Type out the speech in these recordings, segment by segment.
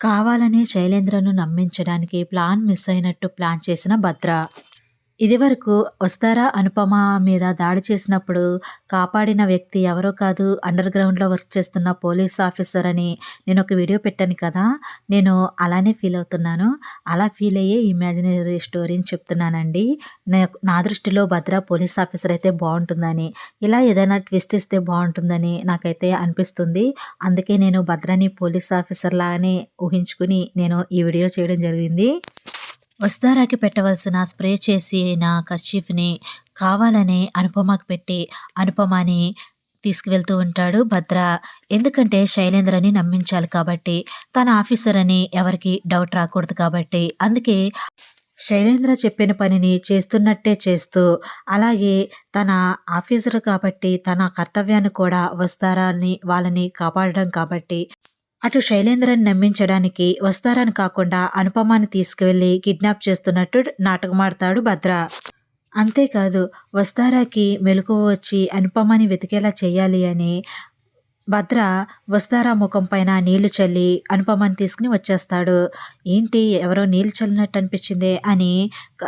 కావాలని శైలేంద్రను నమ్మించడానికి ప్లాన్ మిస్ అయినట్టు ప్లాన్ చేసిన భద్ర. ఇదివరకు వస్తారా అనుపమ మీద దాడి చేసినప్పుడు కాపాడిన వ్యక్తి ఎవరో కాదు అండర్ గ్రౌండ్‌లో వర్క్ చేస్తున్న పోలీస్ ఆఫీసర్ అని నేను ఒక వీడియో పెట్టాను కదా! నేను అలానే ఫీల్ అవుతున్నాను. అలా ఫీల్ అయ్యే ఇమాజినరీ స్టోరీని చెప్తున్నానండి. నా దృష్టిలో భద్ర పోలీస్ ఆఫీసర్ అయితే బాగుంటుందని ఇలా ఏదైనా ట్విస్ట్ ఇస్తే బాగుంటుందని నాకైతే అనిపిస్తుంది. అందుకే నేను భద్రని పోలీస్ ఆఫీసర్ లాగానే ఊహించుకుని నేను ఈ వీడియో చేయడం జరిగింది. వస్తారాకి పెట్టవలసిన స్ప్రే చేసిన కర్చీఫ్‌ని కావాలనే అనుపమకు పెట్టి అనుపమని తీసుకువెళ్తూ ఉంటాడు భద్ర. ఎందుకంటే శైలేంద్రని నమ్మించాలి కాబట్టి. తన ఆఫీసర్ అని ఎవరికి డౌట్ రాకూడదు కాబట్టి. అందుకే శైలేంద్ర చెప్పిన పనిని చేస్తున్నట్టే చేస్తూ, అలాగే తన ఆఫీసర్ కాబట్టి తన కర్తవ్యాన్ని కూడా వస్తారాని వాళ్ళని కాపాడడం కాబట్టి అటు శైలేంద్రని నమ్మించడానికి వస్తారని కాకుండా అనుపమాని తీసుకువెళ్ళి కిడ్నాప్ చేస్తున్నట్టు నాటకమాడతాడు భద్ర. అంతేకాదు వస్తారాకి మెలకువ వచ్చి అనుపమని వెతికేలా చేయాలి అని భద్ర వస్తారా ముఖం పైన నీళ్ళు చల్లి అనుపమని తీసుకుని వచ్చేస్తాడు. ఏంటి ఎవరో నీళ్ళు చల్లినట్టు అనిపించిందే అని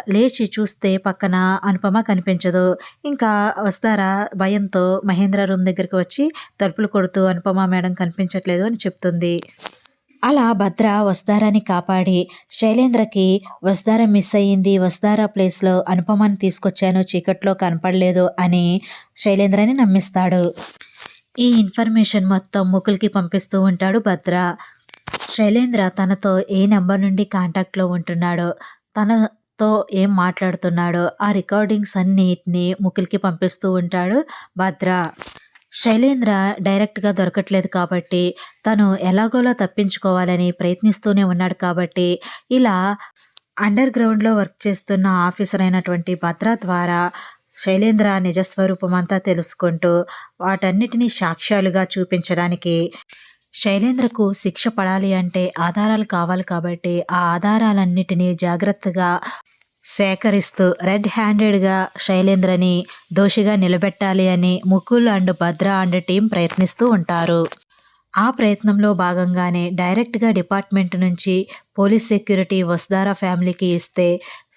లేచి చూస్తే పక్కన అనుపమ కనిపించదు. ఇంకా వస్తారా భయంతో మహేంద్ర రూమ్ దగ్గరికి వచ్చి తలుపులు కొడుతూ అనుపమ మేడం కనిపించట్లేదు అని చెప్తుంది. అలా భద్ర వస్తారాని కాపాడి శైలేంద్రకి వస్తార మిస్ అయ్యింది. వస్తారా ప్లేస్‌లో అనుపమని తీసుకొచ్చాను. చీకట్లో కనపడలేదు అని శైలేంద్రని నమ్మిస్తాడు. ఈ ఇన్ఫర్మేషన్ మొత్తం ముకుల్‌కి పంపిస్తూ ఉంటాడు భద్ర. శైలేంద్ర తనతో ఏ నెంబర్ నుండి కాంటాక్ట్‌లో ఉంటున్నాడో, తనతో ఏం మాట్లాడుతున్నాడో ఆ రికార్డింగ్స్ అన్నిటిని ముకుల్‌కి పంపిస్తూ ఉంటాడు భద్ర. శైలేంద్ర డైరెక్ట్‌గా దొరకట్లేదు కాబట్టి తను ఎలాగోలా తప్పించుకోవాలని ప్రయత్నిస్తూనే ఉన్నాడు కాబట్టి ఇలా అండర్ గ్రౌండ్‌లో వర్క్ చేస్తున్న ఆఫీసర్ అయినటువంటి భద్ర ద్వారా శైలేంద్ర నిజస్వరూపమంతా తెలుసుకుంటూ వాటన్నిటిని సాక్ష్యాలుగా చూపించడానికి శైలేంద్రకు శిక్ష పడాలి అంటే ఆధారాలు కావాలి కాబట్టి ఆ ఆధారాలన్నిటినీ జాగ్రత్తగా సేకరిస్తూ రెడ్ హ్యాండెడ్‌గా శైలేంద్రని దోషిగా నిలబెట్టాలి అని Mukul and Bhadra and team ప్రయత్నిస్తూ ఉంటారు. ఆ ప్రయత్నంలో భాగంగానే డైరెక్ట్‌గా డిపార్ట్మెంట్ నుంచి పోలీస్ సెక్యూరిటీ వసుధారా ఫ్యామిలీకి ఇస్తే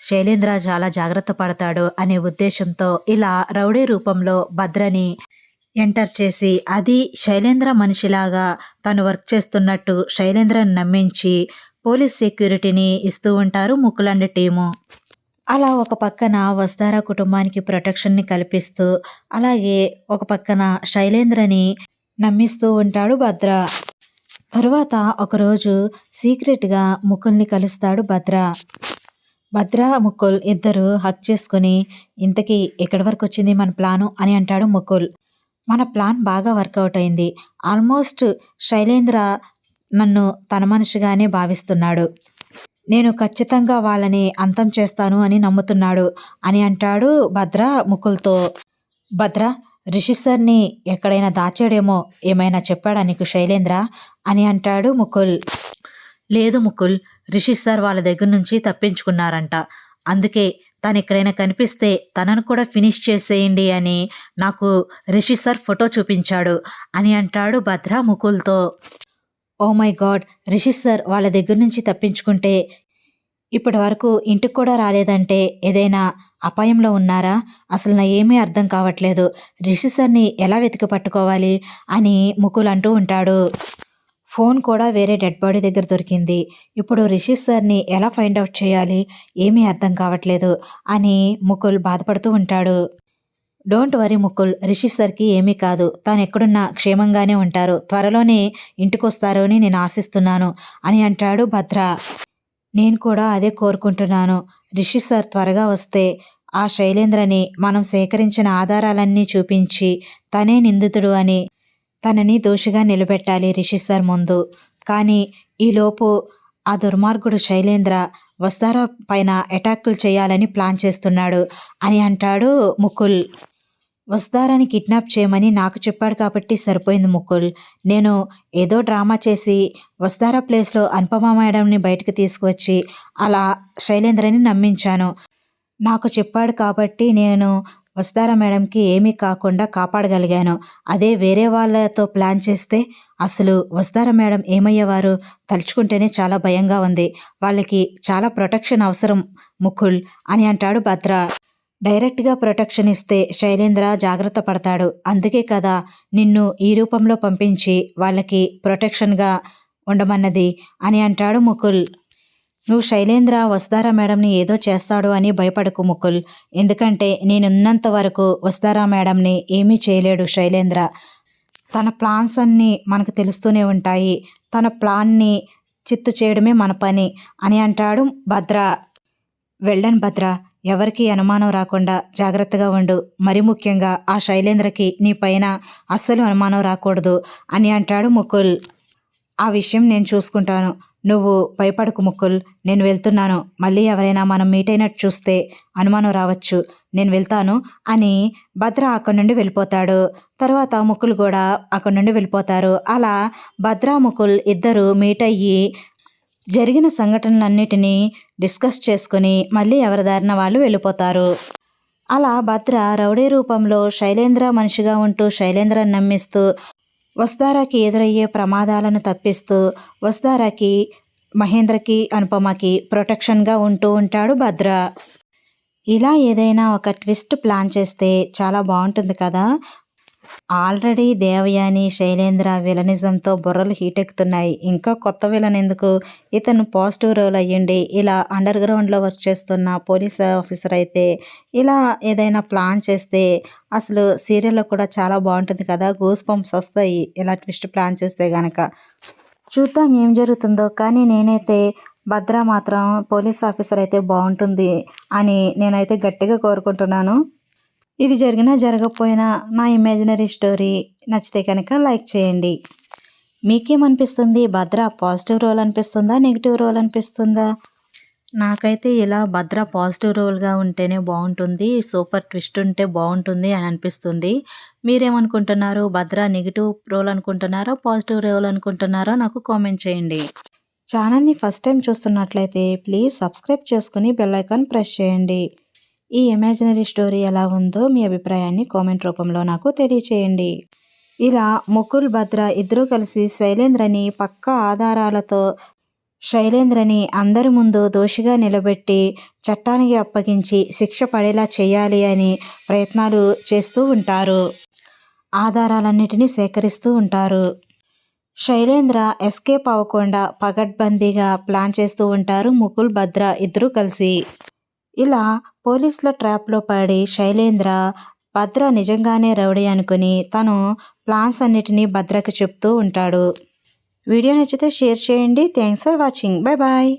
శైలేంద్ర చాలా జాగ్రత్త పడతాడు అనే ఉద్దేశంతో ఇలా రౌడీ రూపంలో భద్రని ఎంటర్ చేసి అది శైలేంద్ర మనిషిలాగా తను వర్క్ చేస్తున్నట్టు శైలేంద్రని నమ్మించి పోలీస్ సెక్యూరిటీని ఇస్తూ ఉంటారు ముక్కులండి టీము. అలా ఒక పక్కన వస్తారా కుటుంబానికి ప్రొటెక్షన్‌ని కల్పిస్తూ, అలాగే ఒక పక్కన శైలేంద్రని నమ్మిస్తూ ఉంటాడు భద్ర. తరువాత ఒకరోజు సీక్రెట్‌గా ముకుల్‌ని కలుస్తాడు భద్ర. భద్ర, ముకుల్ ఇద్దరు హక్ చేసుకొని ఇంతకీ ఎక్కడి వరకు వచ్చింది మన ప్లాను అని అంటాడు ముకుల్. మన ప్లాన్ బాగా వర్కౌట్ అయింది. ఆల్మోస్ట్ శైలేంద్ర నన్ను తన మనిషిగానే భావిస్తున్నాడు. నేను ఖచ్చితంగా వాళ్ళని అంతం చేస్తాను అని నమ్ముతున్నాడు అని అంటాడు భద్ర ముకుల్‌తో. భద్ర రిషి సార్‌ని ఎక్కడైనా దాచాడేమో ఏమైనా చెప్పాడా నీకు శైలేంద్ర? అని అంటాడు ముకుల్. లేదు ముకుల్. రిషి సార్ వాళ్ళ దగ్గర నుంచి తప్పించుకున్నారంట. అందుకే తను ఎక్కడైనా కనిపిస్తే తనను కూడా ఫినిష్ చేసేయండి అని నాకు రిషి సార్ ఫోటో చూపించాడు అని అంటాడు భద్ర ముకుల్‌తో. Oh my god! Rishi sir వాళ్ళ దగ్గర నుంచి తప్పించుకుంటే ఇప్పటి వరకు ఇంటికి కూడా రాలేదంటే ఏదైనా అపాయంలో ఉన్నారా? అసలు నా ఏమీ అర్థం కావట్లేదు. రిషి సార్‌ని ఎలా వెతికి పట్టుకోవాలి? అని ముకుల్ అంటూ ఉంటాడు. ఫోన్ కూడా వేరే డెడ్ బాడీ దగ్గర దొరికింది. ఇప్పుడు రిషి సార్‌ని ఎలా ఫైండ్ అవుట్ చేయాలి? ఏమీ అర్థం కావట్లేదు అని ముకుల్ బాధపడుతూ ఉంటాడు. Don't worry Mukul. రిషి సార్‌కి ఏమీ కాదు. తానెక్కడున్నా క్షేమంగానే ఉంటారు. త్వరలోనే ఇంటికొస్తారు అని నేను ఆశిస్తున్నాను అని అంటాడు భద్ర. నేను కూడా అదే కోరుకుంటున్నాను. రిషి సార్ త్వరగా వస్తే ఆ శైలేంద్రని మనం సేకరించిన ఆధారాలన్నీ చూపించి తనే నిందితుడు అని తనని దోషిగా నిలబెట్టాలి రిషి సార్ ముందు. కానీ ఈలోపు ఆ దుర్మార్గుడు శైలేంద్ర వస్తారా పైన ఎటాకులు చేయాలని ప్లాన్ చేస్తున్నాడు అని అంటాడు ముకుల్. వస్తారాని కిడ్నాప్ చేయమని నాకు చెప్పాడు కాబట్టి సరిపోయింది ముకుల్. నేను ఏదో డ్రామా చేసి వస్తారా ప్లేస్‌లో అనుపమ మేడంని బయటకు తీసుకువచ్చి అలా శైలేంద్రని నమ్మించాను. నాకు చెప్పాడు కాబట్టి నేను వస్తారా మేడంకి? ఏమీ కాకుండా కాపాడగలిగాను. అదే వేరే వాళ్ళతో ప్లాన్ చేస్తే అసలు వస్తారా మేడం? ఏమయ్యేవారు? తలుచుకుంటేనే చాలా భయంగా ఉంది. వాళ్ళకి చాలా ప్రొటెక్షన్ అవసరం ముకుల్ అని అంటాడు భద్ర. డైరెక్ట్గా ప్రొటెక్షన్ ఇస్తే శైలేంద్ర జాగ్రత్త పడతాడు. అందుకే కదా నిన్ను ఈ రూపంలో పంపించి వాళ్ళకి ప్రొటెక్షన్గా ఉండమన్నది అని అంటాడు ముకుల్. నువ్వు శైలేంద్ర వస్తారా మేడంని ఏదో చేస్తాడు అని భయపడకు ముకుల్. ఎందుకంటే నేనున్నంత వరకు వస్తారా మేడంని ఏమీ చేయలేడు శైలేంద్ర. తన ప్లాన్స్ అన్నీ మనకు తెలుస్తూనే ఉంటాయి. తన ప్లాన్ని చిత్తు చేయడమే మన పని అని అంటాడు భద్ర. వెళ్ళను భద్ర ఎవరికి అనుమానం రాకుండా జాగ్రత్తగా ఉండు. మరి ముఖ్యంగా ఆ శైలేంద్రకి నీ పైన అస్సలు అనుమానం రాకూడదు అని అంటాడు ముకుల్. ఆ విషయం నేను చూసుకుంటాను. నువ్వు భయపడకు ముక్కుల్ నేను వెళ్తున్నాను. మళ్ళీ ఎవరైనా మనం మీట్ అయినట్టు చూస్తే అనుమానం రావచ్చు. నేను వెళ్తాను అని భద్ర అక్కడి నుండి వెళ్ళిపోతాడు. తర్వాత ముకుల్ కూడా అక్కడి నుండి వెళ్ళిపోతారు. అలా భద్ర ముకుల్ ఇద్దరు మీట్ అయ్యి జరిగిన సంఘటనలన్నిటినీ డిస్కస్ చేసుకుని మళ్ళీ ఎవరి దారిన వాళ్ళు వెళ్ళిపోతారు. అలా భద్ర రౌడీ రూపంలో శైలేంద్ర మనిషిగా ఉంటూ శైలేంద్రని నమ్మిస్తూ వస్తారాకి ఎదురయ్యే ప్రమాదాలను తప్పిస్తూ వస్తారాకి మహేంద్రకి అనుపమకి ప్రొటెక్షన్గా ఉంటూ ఉంటాడు భద్ర. ఇలా ఏదైనా ఒక ట్విస్ట్ ప్లాన్ చేస్తే చాలా బాగుంటుంది కదా? ఆల్రెడీ దేవయాని శైలేంద్ర విలనిజంతో బుర్రలు హీట్ ఎక్కుతున్నాయి ఇంకా కొత్త విలన్ ఎందుకు? ఇతను పాజిటివ్ రోల్ అయ్యండి ఇలా అండర్ గ్రౌండ్లో వర్క్ చేస్తున్న పోలీస్ ఆఫీసర్ అయితే ఇలా ఏదైనా ప్లాన్ చేస్తే అసలు సీరియల్లో కూడా చాలా బాగుంటుంది కదా గూస్ పంప్స్ వస్తాయి. ఇలా ట్విస్ట్ ప్లాన్ చేస్తే కనుక చూద్దాం ఏం జరుగుతుందో కానీ నేనైతే భద్ర మాత్రం పోలీస్ ఆఫీసర్ అయితే బాగుంటుంది అని నేనైతే గట్టిగా కోరుకుంటున్నాను. ఇది జరిగినా జరగకపోయినా నా ఇమాజినరీ స్టోరీ నచ్చితే కనుక లైక్ చేయండి. మీకేమనిపిస్తుంది? భద్ర పాజిటివ్ రోల్ అనిపిస్తుందా? నెగిటివ్ రోల్ అనిపిస్తుందా? నాకైతే ఇలా భద్ర పాజిటివ్ రోల్గా ఉంటేనే బాగుంటుంది సూపర్ ట్విస్ట్ ఉంటే బాగుంటుంది అని అనిపిస్తుంది. మీరేమనుకుంటున్నారు? భద్ర నెగిటివ్ రోల్ అనుకుంటున్నారా? పాజిటివ్ రోల్ అనుకుంటున్నారా? నాకు కామెంట్ చేయండి. ఛానల్ని ఫస్ట్ టైం చూస్తున్నట్లయితే ప్లీజ్ సబ్స్క్రైబ్ చేసుకుని బెల్ ఐకాన్ ప్రెస్ చేయండి. ఈ ఇమాజినరీ స్టోరీ ఎలా ఉందో మీ అభిప్రాయాన్ని కామెంట్ రూపంలో నాకు తెలియచేయండి. ఇలా ముకుల్ భద్ర ఇద్దరూ కలిసి శైలేంద్రని పక్క ఆధారాలతో శైలేంద్రని అందరి ముందు దోషిగా నిలబెట్టి చట్టానికి అప్పగించి శిక్ష పడేలా చేయాలి అని ప్రయత్నాలు చేస్తూ ఉంటారు. ఆధారాలన్నిటినీ సేకరిస్తూ ఉంటారు. శైలేంద్ర ఎస్కేప్ అవ్వకుండా పగడ్బందీగా ప్లాన్ చేస్తూ ఉంటారు ముకుల్ భద్ర ఇద్దరూ కలిసి. ఇలా పోలీసుల ట్రాప్లో పడి శైలేంద్ర భద్ర నిజంగానే రౌడీ అనుకుని తను ప్లాన్స్ అన్నిటినీ భద్రకి చెప్తూ ఉంటాడు. వీడియో నచ్చితే షేర్ చేయండి. Thanks for watching. Bye bye.